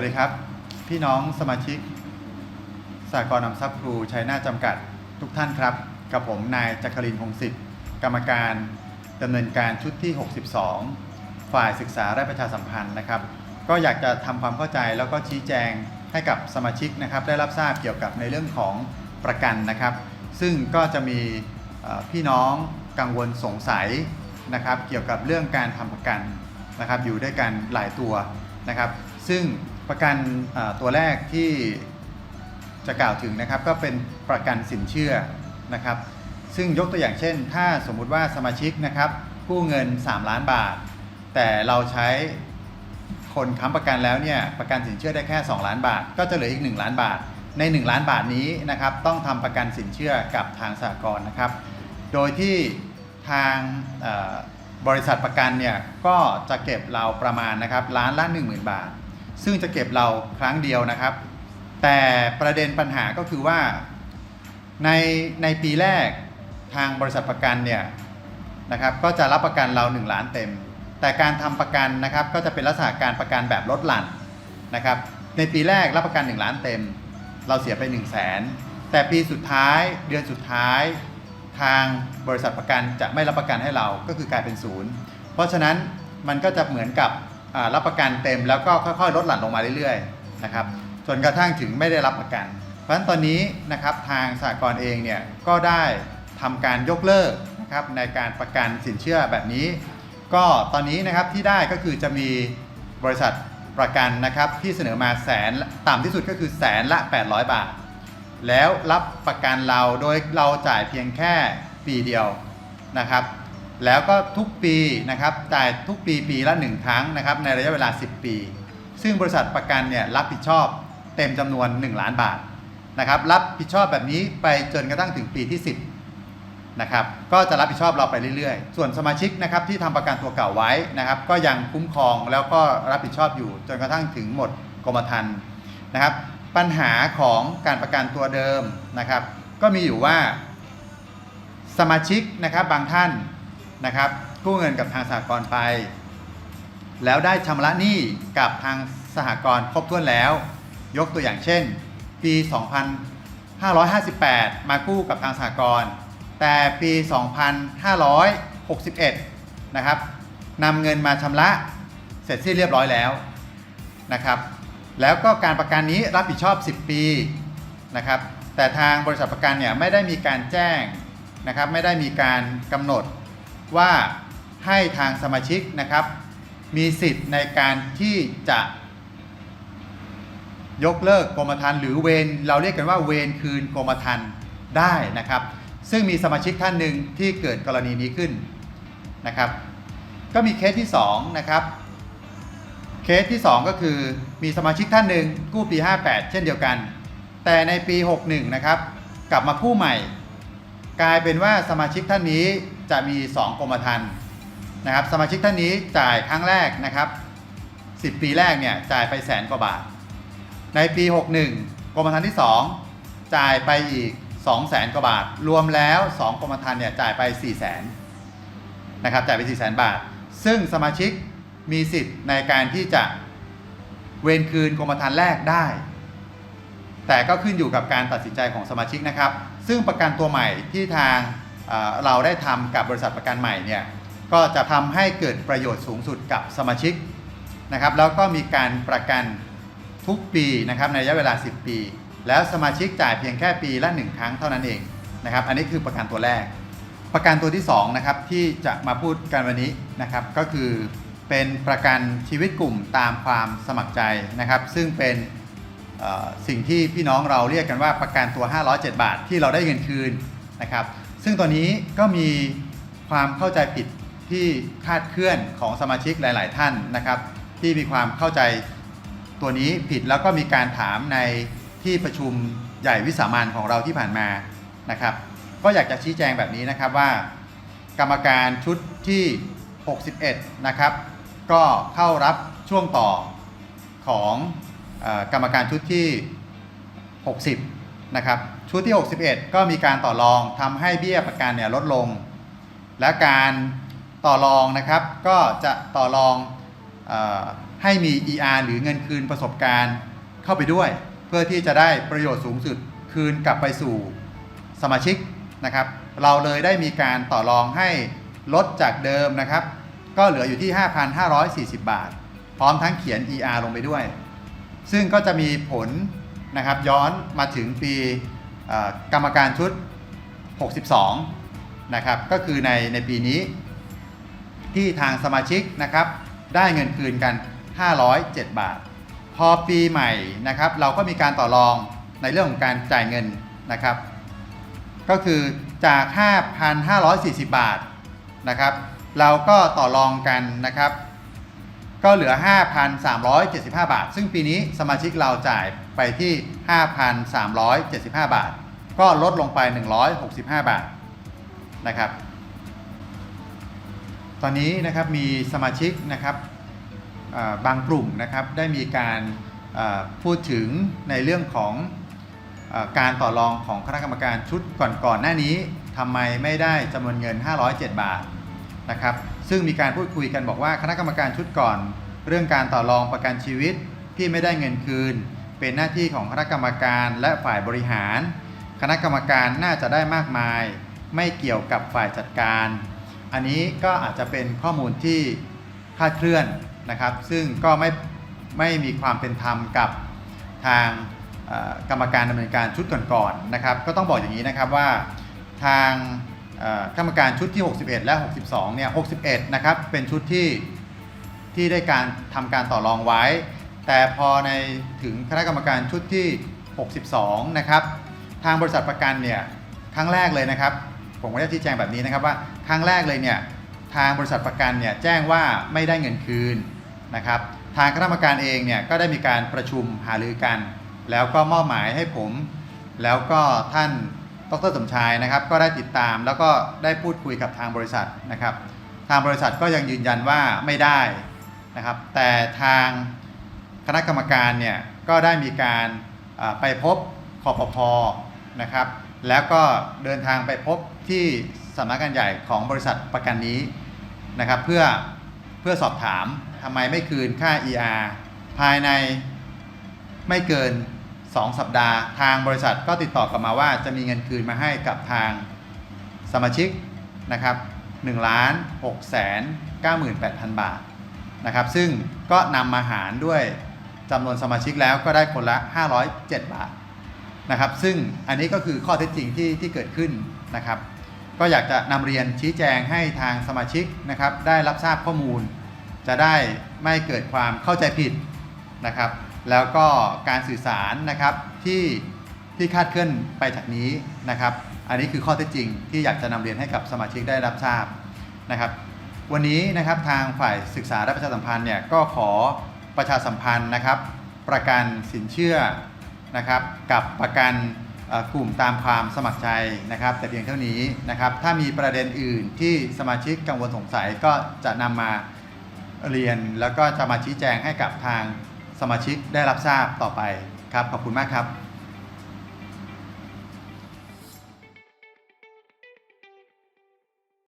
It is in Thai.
วัสดีครับ พี่น้องสมาชิกสากลนำทรัพย์ครูชัยนาจำกัดทุกท่านครับ กับผมนายจักรินพงศิษฐ์กรรมการดำเนินการชุดที่ 62 ฝ่ายศึกษาและประชาสัมพันธ์นะครับ ก็อยากจะทำความเข้าใจแล้วก็ชี้แจงให้กับสมาชิกนะครับ ได้รับทราบเกี่ยวกับในเรื่องของประกันนะครับ ซึ่งก็จะมีพี่น้องกังวลสงสัยนะครับ เกี่ยวกับเรื่องการทำประกันนะครับ อยู่ด้วยกันหลายตัวนะครับ ซึ่ง ประกันตัวแรกที่จะกล่าวถึงนะครับก็เป็นประกันสินเชื่อนะครับ ซึ่งยกตัวอย่างเช่น ถ้าสมมุติว่าสมาชิกนะครับกู้เงิน 3 ล้านบาท แต่เราใช้คนค้ำประกันแล้วเนี่ยประกันสินเชื่อได้แค่ 2 ล้านบาท ก็จะเหลืออีก 1 ล้านบาท ใน 1 ล้านบาทนี้นะครับต้องทำประกันสินเชื่อกับทางสหกรณ์นะครับ โดยที่ทางบริษัทประกันเนี่ยก็จะเก็บเราประมาณนะครับล้านละ 10,000 บาท ซึ่งจะเก็บเราครั้งเดียวนะครับ แต่ประเด็นปัญหาก็คือว่าในในปีแรกทางบริษัทประกันเนี่ยนะครับก็จะรับประกันเรา 1 ล้านเต็ม แต่การทำประกันนะครับก็จะเป็นลักษณะการประกันแบบลดหลั่นนะครับในปีแรกรับประกัน 1 ล้านเต็ม เราเสียไป 1 0 0 0 0แสนแต่ปีสุดท้ายเดือนสุดท้าย ทางบริษัทประกันจะไม่รับประกันให้เราก็คือกลายเป็นศูนย์เพราะฉะนั้นมันก็จะเหมือนกับ รับประกันเต็มแล้วก็ค่อยๆ ลดหลั่นลงมาเรื่อยๆนะครับจนกระทั่งถึงไม่ได้รับประกัน เพราะฉะนั้นตอนนี้นะครับทางสหกรณ์เองเนี่ยก็ได้ทำการยกเลิกนะครับในการประกันสินเชื่อแบบนี้ ก็ตอนนี้นะครับที่ได้ก็คือจะมีบริษัทประกันนะครับที่เสนอมาแสนต่ำที่สุดก็คือแสนละ 800 บาท แล้วรับประกันเราโดยเราจ่ายเพียงแค่ปีเดียวนะครับ แล้วก็ทุกปีนะครับจ่ายทุกปีปีละ 1 ครั้งนะครับในระยะเวลา 10 ปี ซึ่งบริษัทประกันเนี่ยรับผิดชอบเต็มจำนวน 1 ล้านบาทนะครับรับผิดชอบแบบนี้ไปจนกระทั่งถึงปีที่ 10นะครับก็จะรับผิดชอบเราไปเรื่อยๆ ส่วนสมาชิกนะครับที่ทำประกันตัวเก่าไว้นะครับ ก็ยังคุ้มครองแล้วก็รับผิดชอบอยู่จนกระทั่งถึงหมดกรมธรรม์นะครับ ปัญหาของการประกันตัวเดิมนะครับ ก็มีอยู่ว่าสมาชิกนะครับบางท่าน นะครับ กู้เงินกับทางสหกรณ์ไป แล้วได้ชำระหนี้กับทางสหกรณ์ครบถ้วนแล้ว ยกตัวอย่างเช่น ปี 2558 มากู้กับทางสหกรณ์แต่ปี 2561 นะครับนำเงินมาชำระเสร็จสิ้นเรียบร้อยแล้วนะครับ แล้วก็การประกันนี้รับผิดชอบ 10 ปีนะครับ แต่ทางบริษัทประกันเนี่ยไม่ได้มีการแจ้งนะครับ ไม่ได้มีการกำหนด ว่าให้ทางสมาชิกนะครับ มีสิทธิ์ในการที่จะยกเลิกกรมธรรม์หรือเวรเราเรียกกันว่าเวรคืนกรมธรรม์ได้นะครับ ซึ่งมีสมาชิกท่านหนึ่งที่เกิดกรณีนี้ขึ้นนะครับ ก็มีเคสที่2นะครับเคสที่ 2 ก็คือมีสมาชิกท่านหนึ่งกู้ปี 58 เช่นเดียวกัน แต่ในปี 61 นะครับ กลับมากู้ใหม่ กลายเป็นว่าสมาชิกท่านนี้ จะมี 2 กรมธรรม์นะครับ สมาชิกท่านนี้จ่ายครั้งแรกนะครับ 10 ปีแรกเนี่ยจ่ายไปแสนกว่าบาท ในปี 61 กรมธรรม์ที่ 2 จ่ายไปอีก 2 0 0แสนกว่าบาท รวมแล้ว 2 กรมธรรม์เนี่ยจ่ายไป 4 0 0แสนนะครับจ่ายไป 4 0 0 0 0 0บาท ซึ่งสมาชิกมีสิทธิ์ในการที่จะเวนคืนกรมธรรม์แรกได้ แต่ก็ขึ้นอยู่กับการตัดสินใจของสมาชิกนะครับ ซึ่งประกันตัวใหม่ที่ทาง เราได้ทำกับบริษัทประกันใหม่เนี่ยก็จะทำให้เกิดประโยชน์สูงสุดกับสมาชิกนะครับแล้วก็มีการประกันทุกปีนะครับในระยะเวลา 10 ปี แล้วสมาชิกจ่ายเพียงแค่ปีละ 1 ครั้งเท่านั้นเองนะครับอันนี้คือประกันตัวแรก ประกันตัวที่2นะครับที่จะมาพูดกันวันนี้นะครับก็คือเป็นประกันชีวิตกลุ่มตามความสมัครใจนะครับซึ่งเป็นสิ่งที่พี่น้องเราเรียกกันว่าประกันตัว 507 บาทที่เราได้เงินคืนนะครับ ซึ่งตอนนี้ก็มีความเข้าใจผิดที่คาดเคลื่อนของสมาชิกหลาย ๆ ท่านนะครับ ที่มีความเข้าใจตัวนี้ผิดแล้วก็มีการถามในที่ประชุมใหญ่วิสามันของเราที่ผ่านมานะครับ ก็อยากจะชี้แจงแบบนี้นะครับว่า กรรมการชุดที่ 61 นะครับ ก็เข้ารับช่วงต่อของอกรรมการชุดที่ 60 นะครับชุดที่ 61 ก็มีการต่อรองทำให้เบี้ยประกันเนี่ยลดลง และการต่อรองนะครับก็จะต่อรองออให้มี ER หรือเงินคืนประสบการณ์เข้าไปด้วย เพื่อที่จะได้ประโยชน์สูงสุดคืนกลับไปสู่สมาชิกนะครับ เราเลยได้มีการต่อรองให้ลดจากเดิมนะครับ ก็เหลืออยู่ที่ 5,540 บาท พร้อมทั้งเขียน ER ลงไปด้วย ซึ่งก็จะมีผล นะครับย้อนมาถึงปีกรรมการชุด 62 นะครับก็คือในในปีนี้ ที่ทางสมาชิกนะครับได้เงินคืนกัน 507 บาท พอปีใหม่นะครับเราก็มีการต่อรองในเรื่องของการจ่ายเงินนะครับ ก็คือจาก 5,540 บาทนะครับ เราก็ต่อรองกันนะครับ ก็เหลือ 5,375 บาท ซึ่งปีนี้สมาชิกเราจ่ายไปที่ 5,375 บาท ก็ลดลงไป 165 บาทนะครับ ตอนนี้นะครับมีสมาชิกนะครับบางกลุ่มนะครับได้มีการพูดถึงในเรื่องของอการต่อรองของคณะกรรมการชุดก่อนๆหน้านี้ทำไมไม่ได้จำนวนเงิน 507 บาทนะครับ ซึ่งมีการพูดคุยกันบอกว่าคณะกรรมการชุดก่อน เรื่องการต่อรองประกันชีวิตที่ไม่ได้เงินคืน เป็นหน้าที่ของคณะกรรมการและฝ่ายบริหาร คณะกรรมการน่าจะได้มากมาย ไม่เกี่ยวกับฝ่ายจัดการ อันนี้ก็อาจจะเป็นข้อมูลที่คลาดเคลื่อนนะครับ ซึ่งก็ไม่ไม่มีความเป็นธรรมกับทางกรรมการดำเนินการชุดก่อนๆนะครับ ก็ต้องบอกอย่างนี้นะครับว่าทาง กรรมการชุดที่ 61 และ 62 เนี่ย 61 นะครับ เป็นชุดที่ที่ได้การทำการต่อรองไว้ แต่พอในถึงคณะกรรมการชุดที่ 62 นะครับ ทางบริษัทประกันเนี่ย ครั้งแรกเลยนะครับ ผมก็จะชี้แจงแบบนี้นะครับว่า ครั้งแรกเลยเนี่ย ทางบริษัทประกันเนี่ยแจ้งว่าไม่ได้เงินคืนนะครับ ทางคณะกรรมการเองเนี่ยก็ได้มีการประชุมหารือกัน แล้วก็มอบหมายให้ผม แล้วก็ท่าน ดรสมชายนะครับก็ได้ติดตามแล้วก็ได้พูดคุยกับทางบริษัทนะครับ ทางบริษัทก็ยังยืนยันว่าไม่ได้นะครับ แต่ทางคณะกรรมการเนี่ยก็ได้มีการไปพบคอปพนะครับ แล้วก็เดินทางไปพบที่สำนักงานใหญ่ของบริษัทประกันนี้นะครับ เพื่อเพื่อสอบถามทำไมไม่คืนค่า ER ภายในไม่เกิน 2 สัปดาห์ ทางบริษัทก็ติดต่อกลับมาว่าจะมีเงินคืนมาให้กับทางสมาชิกนะครับ1ล้าน6แสน98,000 บาทนะครับ ซึ่งก็นำมาหารด้วยจำนวนสมาชิกแล้วก็ได้คนละ 507 บาทนะครับ ซึ่งอันนี้ก็คือข้อเท็จจริงที่ที่เกิดขึ้นนะครับ ก็อยากจะนำเรียนชี้แจงให้ทางสมาชิกนะครับได้รับทราบข้อมูล จะได้ไม่เกิดความเข้าใจผิดนะครับ แล้วก็การสื่อสารนะครับที่ที่คาดเคลื่อนไปจากนี้นะครับ อันนี้คือข้อเท็จจริงที่อยากจะนำเรียนให้กับสมาชิกได้รับทราบนะครับ วันนี้นะครับทางฝ่ายศึกษาและประชาสัมพันธ์เนี่ยก็ขอประชาสัมพันธ์นะครับ ประกันสินเชื่อนะครับกับประกันกลุ่มตามความสมัครใจนะครับ แต่เพียงเท่านี้นะครับ ถ้ามีประเด็นอื่นที่สมาชิกกังวลสงสัยก็จะนำมาเรียนแล้วก็จะมาชี้แจงให้กับทาง สมาชิกได้รับทราบต่อไปครับ ขอบคุณมากครับ